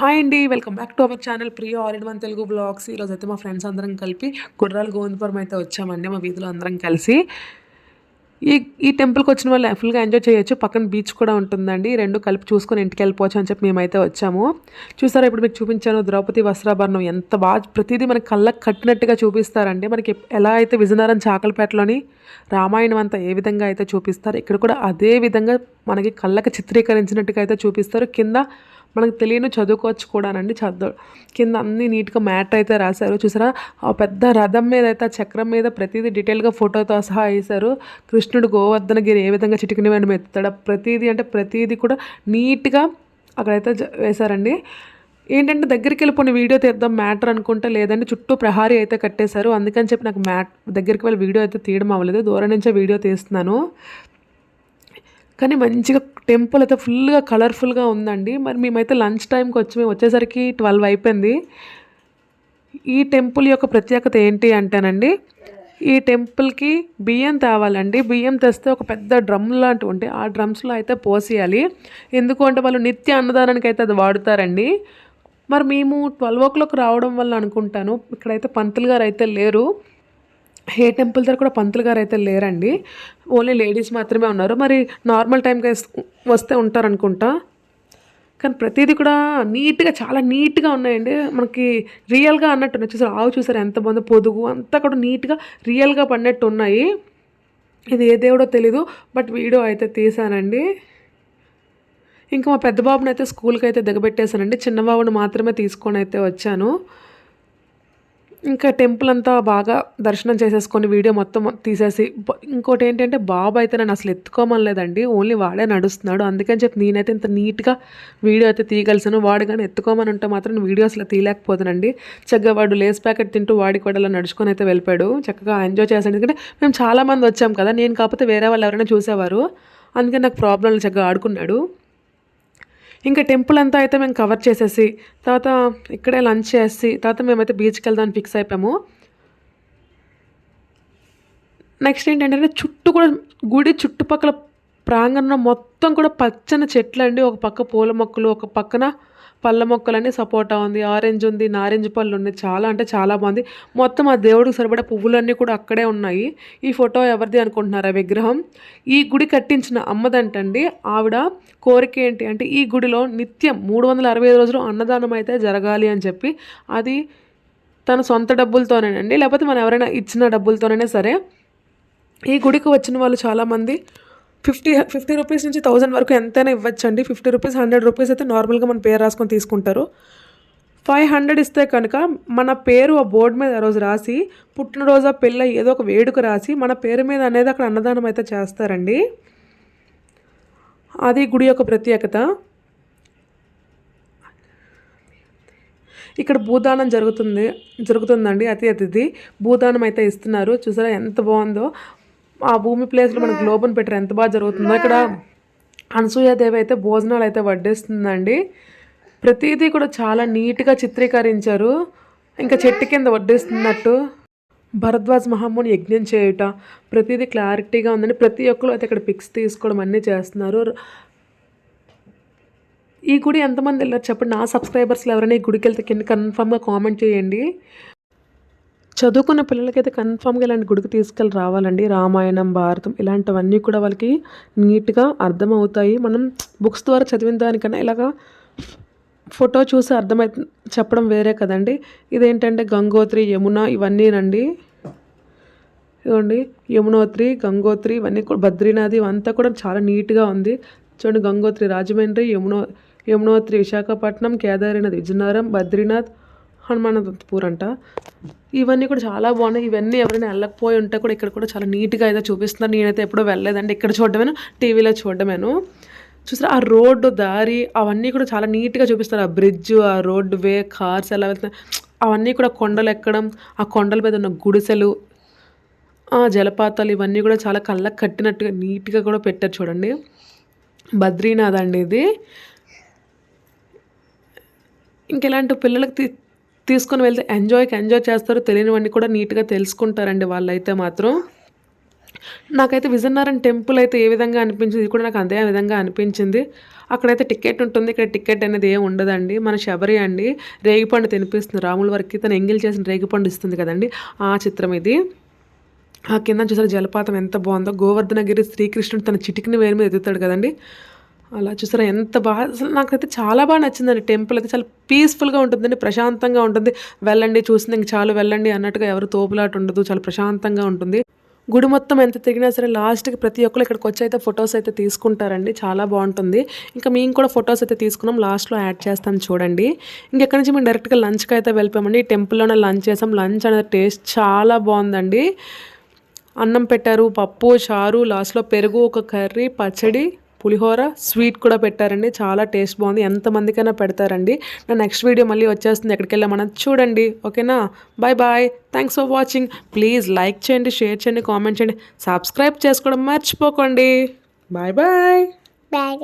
Hi అండి welcome back to our channel Priya all one Telugu blogs ఈరోజు అయితే మా ఫ్రెండ్స్ అందరం కలిపి గుర్రాలు గోవిందపురం అయితే వచ్చామండి మా వీధిలో అందరం కలిసి. ఈ ఈ టెంపుల్కి వచ్చిన వాళ్ళు ఫుల్గా ఎంజాయ్ చేయొచ్చు. పక్కన బీచ్ కూడా ఉంటుందండి. రెండు కలిపి చూసుకొని ఇంటికి వెళ్ళిపోవచ్చు అని చెప్పి మేమైతే వచ్చాము. చూసారా ఇప్పుడు మీకు చూపించాను ద్రౌపది వస్త్రాభరణం ఎంత బాగా ప్రతిదీ మనకి కళ్ళకు కట్టినట్టుగా చూపిస్తారండి. మనకి ఎలా అయితే విజయనగరం చాకలపేటలోని రామాయణం అంతా ఏ విధంగా అయితే చూపిస్తారు ఇక్కడ కూడా అదే విధంగా మనకి కళ్ళకు చిత్రీకరించినట్టుగా అయితే చూపిస్తారు. కింద మనకు తెలియని చదువుకోవచ్చు కూడానండి చదువు కింద అన్ని నీట్గా మ్యాట్ అయితే రాశారు. చూసారా? ఆ పెద్ద రథం మీద అయితే ఆ చక్రం మీద ప్రతిదీ డీటెయిల్గా ఫోటోతో సహా వేశారు. కృష్ణుడు గోవర్ధనగిరి ఏ విధంగా చిటికిన వెంట ఎత్తాడు ప్రతిదీ అంటే ప్రతిదీ కూడా నీట్గా అక్కడైతే జ- వేశారండి. ఏంటంటే దగ్గరికి వెళ్ళిపోయిన వీడియో తీద్దాం మ్యాటర్ అనుకుంటే లేదండి చుట్టూ ప్రహారీ అయితే కట్టేశారు. అందుకని చెప్పి నాకు మ్యాట్ దగ్గరికి వెళ్ళి వీడియో అయితే తీయడం అవ్వలేదు. దూరం నుంచే వీడియో తీస్తున్నాను. కానీ మంచిగా టెంపుల్ అయితే ఫుల్గా కలర్ఫుల్గా ఉందండి. మరి మేమైతే లంచ్ టైంకి వచ్చి మేము వచ్చేసరికి ట్వెల్వ్ అయిపోయింది. ఈ టెంపుల్ యొక్క ప్రత్యేకత ఏంటి అంటేనండి ఈ టెంపుల్కి బియ్యం తేవాలండి. బియ్యం తెస్తే ఒక పెద్ద డ్రమ్ లాంటివి ఉంటాయి. ఆ డ్రమ్స్లో అయితే పోసేయాలి. ఎందుకు అంటే వాళ్ళు నిత్య అన్నదానానికి అయితే అది వాడుతారండి. మరి మేము ట్వెల్వ్ ఓ క్లాక్ రావడం వల్ల అనుకుంటాను. ఇక్కడైతే పంతులు గారు అయితే లేరు. ఏ టెంపుల్ దగ్గర కూడా పంతులు గారు అయితే లేరండి. ఓన్లీ లేడీస్ మాత్రమే ఉన్నారు. మరి నార్మల్ టైంకి వస్తే ఉంటారనుకుంటా. కానీ ప్రతిదీ కూడా నీట్గా చాలా నీట్గా ఉన్నాయండి. మనకి రియల్గా అన్నట్టు ఉన్నాయి. చూసారు ఆవు చూసారు ఎంత బాగుందో పొదుగు అంతా కూడా నీట్గా రియల్గా పడినట్టు ఉన్నాయి. ఇది ఏ దేవుడో తెలీదు బట్ వీడియో అయితే తీసానండి ఇంకా మా పెద్ద బాబుని అయితే స్కూల్కి అయితే దిగబెట్టేశానండి. చిన్న బాబుని మాత్రమే తీసుకొని అయితే వచ్చాను. ఇంకా టెంపుల్ అంతా బాగా దర్శనం చేసేసుకొని వీడియో మొత్తం తీసేసి ఇంకోటి ఏంటంటే బాబు అయితే నన్ను అసలు ఎత్తుకోమనలేదండి ఓన్లీ వాడే నడుస్తున్నాడు. అందుకని చెప్పి నేనైతే ఇంత నీట్గా వీడియో అయితే తీయగలిసాను. వాడు కానీ ఎత్తుకోమని ఉంటే మాత్రం వీడియో అసలు తీయలేకపోతానండి చక్కగా వాడు లేస్ ప్యాకెట్ తింటూ వాడి కూడా అలా నడుచుకొని అయితే వెళ్ళిపోయాడు. చక్కగా ఎంజాయ్ చేశాను ఎందుకంటే మేము చాలామంది వచ్చాం కదా నేను కాకపోతే వేరే వాళ్ళు ఎవరైనా చూసేవారు. అందుకని నాకు ప్రాబ్లం చక్కగా ఆడుకున్నాడు. ఇంకా టెంపుల్ అంతా అయితే మేము కవర్ చేసేసి తర్వాత ఇక్కడే లంచ్ చేసి తర్వాత మేమైతే బీచ్కి వెళ్దామని ఫిక్స్ అయిపోయాము. నెక్స్ట్ ఏంటంటే చుట్టూ కూడా గుడి చుట్టుపక్కల ప్రాంగణం మొత్తం కూడా పచ్చని చెట్లు అండి. ఒక పక్క పూల మొక్కలు ఒక పక్కన పళ్ళ మొక్కలన్నీ సపోటా ఉంది. ఆరెంజ్ ఉంది నారెంజ్ పళ్ళు ఉన్నాయి. చాలా అంటే చాలా బాగుంది. మొత్తం ఆ దేవుడికి సరిపడే పువ్వులన్నీ కూడా అక్కడే ఉన్నాయి. ఈ ఫోటో ఎవరిది అనుకుంటున్నారా? విగ్రహం. ఈ గుడి కట్టించిన అమ్మదంటండి. ఆవిడ కోరిక ఏంటి అంటే ఈ గుడిలో నిత్యం మూడు వందల అరవై ఐదు రోజులు అన్నదానం అయితే జరగాలి అని చెప్పి అది తన సొంత డబ్బులతోనేనండి. లేకపోతే మనం ఎవరైనా ఇచ్చిన డబ్బులతోనే సరే ఈ గుడికి వచ్చిన వాళ్ళు చాలామంది ఫిఫ్టీ ఫిఫ్టీ రూపీస్ నుంచి థౌజండ్ వరకు ఎంతైనా ఇవ్వచ్చండి. ఫిఫ్టీ రూపీస్ హండ్రెడ్ రూపీస్ అయితే నార్మల్గా మన పేరు రాసుకొని తీసుకుంటారు. ఫైవ్ హండ్రెడ్ ఇస్తే కనుక మన పేరు ఆ బోర్డు మీద ఆ రోజు రాసి పుట్టినరోజు పెళ్ళ ఏదో ఒక వేడుక రాసి మన పేరు మీద అనేది అక్కడ అన్నదానం అయితే చేస్తారండి. అది గుడి యొక్క ప్రత్యేకత. ఇక్కడ భూదానం జరుగుతుంది జరుగుతుందండి అతి అతిథి. భూదానం అయితే ఇస్తున్నారు. చూసారా ఎంత బాగుందో. ఆ భూమి ప్లేస్లో మన గ్లోబుని పెట్టారు. ఎంత బాగా జరుగుతుందో ఇక్కడ అనసూయాదేవి అయితే భోజనాలు అయితే వడ్డిస్తుందండి. ప్రతిదీ కూడా చాలా నీట్గా చిత్రీకరించారు. ఇంకా చెట్టు కింద వడ్డిస్తున్నట్టు. భరద్వాజ్ మహాముని యజ్ఞం చేయుట ప్రతిదీ క్లారిటీగా ఉందండి. ప్రతి ఒక్కరు అయితే ఇక్కడ పిక్స్ తీసుకోవడం అన్నీ చేస్తున్నారు. ఈ గుడి ఎంతమంది వెళ్ళారు చెప్పండి. నా సబ్స్క్రైబర్స్లో ఎవరైనా ఈ గుడికి వెళ్తే కింద కన్ఫామ్గా కామెంట్ చేయండి. చదువుకున్న పిల్లలకైతే కన్ఫామ్గా ఇలాంటి గుడికి తీసుకెళ్ళి రావాలండి. రామాయణం భారతం ఇలాంటివన్నీ కూడా వాళ్ళకి నీట్గా అర్థమవుతాయి. మనం బుక్స్ ద్వారా చదివిన దానికన్నా ఇలాగా ఫోటో చూసి అర్థమై చెప్పడం వేరే కదండి. ఇదేంటంటే గంగోత్రి యమున ఇవన్నీనండి ఇదిగోండి యమునోత్రి గంగోత్రి ఇవన్నీ కూడా బద్రీనాథ్ ఇవంతా కూడా చాలా నీట్గా ఉంది. చూడండి గంగోత్రి రాజమండ్రి యమునో యమునోత్రి విశాఖపట్నం కేదారినాథ్ విజయనగరం బద్రీనాథ్ హనుమానపూర్ అంట ఇవన్నీ కూడా చాలా బాగున్నాయి. ఇవన్నీ ఎవరైనా వెళ్ళకపోయి ఉంటే కూడా ఇక్కడ కూడా చాలా నీట్గా అయితే చూపిస్తున్నారు. నేనైతే ఎప్పుడూ వెళ్ళలేదండి. ఇక్కడ చూడడమేను టీవీలో చూడడమేను. చూసారా? ఆ రోడ్డు దారి అవన్నీ కూడా చాలా నీట్గా చూపిస్తారు ఆ బ్రిడ్జ్ ఆ రోడ్డు వే కార్స్ ఎలా వెళ్తున్నాయి. అవన్నీ కూడా కొండలు ఎక్కడం ఆ కొండల మీద ఉన్న గుడిసెలు ఆ జలపాతాలు ఇవన్నీ కూడా చాలా కళ్ళకు కట్టినట్టుగా నీట్గా కూడా పెట్టారు చూడండి. బద్రీనాథ్ అండి ఇది. ఇంకెలాంటి పిల్లలకి తీసుకొని వెళ్తే ఎంజాయ్కి ఎంజాయ్ చేస్తారు. తెలియనివన్నీ కూడా నీట్గా తెలుసుకుంటారండి వాళ్ళైతే మాత్రం. నాకైతే విజయనగరం టెంపుల్ అయితే ఏ విధంగా అనిపించింది ఇది కూడా నాకు అదే విధంగా అనిపించింది. అక్కడైతే టికెట్ ఉంటుంది. ఇక్కడ టికెట్ అనేది ఏం ఉండదండి. మన శబరి అండి. రేగిపండు తినిపిస్తుంది. రాముల వారికి తను ఎంగిల్ చేసిన రేగిపండు ఇస్తుంది కదండి. ఆ చిత్రం ఇది. ఆ కింద చూసారు జలపాతం ఎంత బాగుందో. గోవర్ధనగిరి శ్రీకృష్ణుడు తన చిటికిని వేరు మీద ఎదుగుతాడు కదండి. అలా చూసారా? ఎంత బాగా అసలు నాకైతే చాలా బాగా నచ్చిందండి టెంపుల్ అయితే. చాలా పీస్ఫుల్గా ఉంటుందండి ప్రశాంతంగా ఉంటుంది. వెళ్ళండి చూసింది ఇంక చాలు వెళ్ళండి అన్నట్టుగా ఎవరు తోపులాట ఉండదు. చాలా ప్రశాంతంగా ఉంటుంది. గుడి మొత్తం ఎంత తిరిగినా సరే లాస్ట్కి ప్రతి ఒక్కరు ఇక్కడికి వచ్చి అయితే ఫొటోస్ అయితే తీసుకుంటారండి. చాలా బాగుంటుంది. ఇంకా మేము కూడా ఫొటోస్ అయితే తీసుకున్నాం. లాస్ట్లో యాడ్ చేస్తాం చూడండి. ఇంకెక్కడి నుంచి మేము డైరెక్ట్గా లంచ్కి అయితే వెళ్ళిపోయామండి. టెంపుల్లోనే లంచ్ చేసాం. లంచ్ అనేది టేస్ట్ చాలా బాగుందండి. అన్నం పెట్టారు పప్పు చారు లాస్ట్లో పెరుగు ఒక కర్రీ పచ్చడి పులిహోర స్వీట్ కూడా పెట్టారండి. చాలా టేస్ట్ బాగుంది. ఎంతమందికైనా పెడతారండి. నా నెక్స్ట్ వీడియో మళ్ళీ వచ్చేస్తుంది. ఎక్కడికి వెళ్ళామన్నది చూడండి. ఓకేనా? Bye bye thanks for watching please like చేయండి షేర్ చేయండి కామెంట్ చేయండి. సబ్స్క్రైబ్ చేసుకోవడం మర్చిపోకండి. Bye bye bye